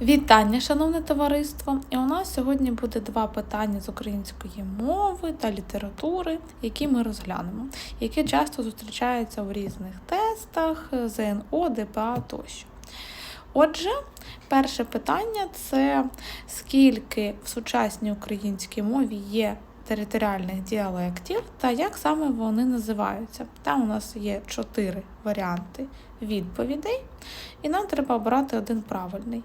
Вітання, шановне товариство! І у нас сьогодні буде два питання з української мови та літератури, які ми розглянемо, які часто зустрічаються у різних тестах, ЗНО, ДПА тощо. Отже, перше питання це скільки в сучасній українській мові є територіальних діалектів та як саме вони називаються. Там у нас є чотири варіанти відповідей, і нам треба обрати один правильний.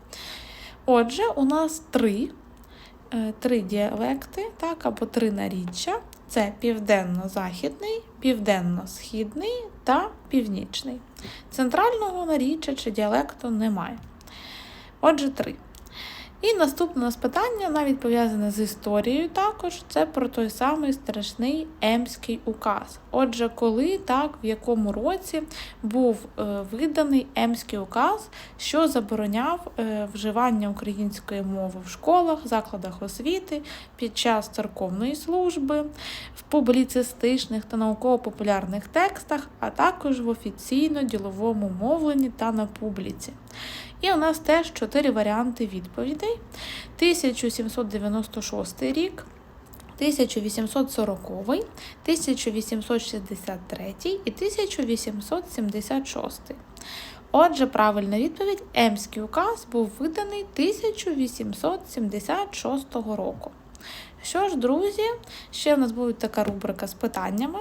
Отже, у нас три, е, три діалекти, так, або три наріччя. Це південно-західний, південно-східний та північний. Центрального наріччя чи діалекту немає. Отже, три. І наступне у нас питання, навіть пов'язане з історією також, це про той самий страшний Емський указ. Отже, коли так, в якому році був е, виданий Емський указ, що забороняв е, вживання української мови в школах, закладах освіти, під час церковної служби, в публіцистичних та науково-популярних текстах, а також в офіційно-діловому мовленні та на публіці. І у нас теж чотири варіанти відповідей: 1796 рік. 1840, 1863 і 1876. Отже, правильна відповідь Емський указ був виданий 1876 року. Що ж, друзі, ще в нас буде така рубрика з питаннями.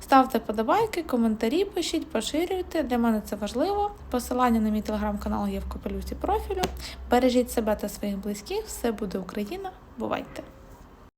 Ставте подобайки, коментарі пишіть, поширюйте. Для мене це важливо. Посилання на мій телеграм-канал є в капелюсі профілю. Бережіть себе та своїх близьких. Все буде Україна. Бувайте!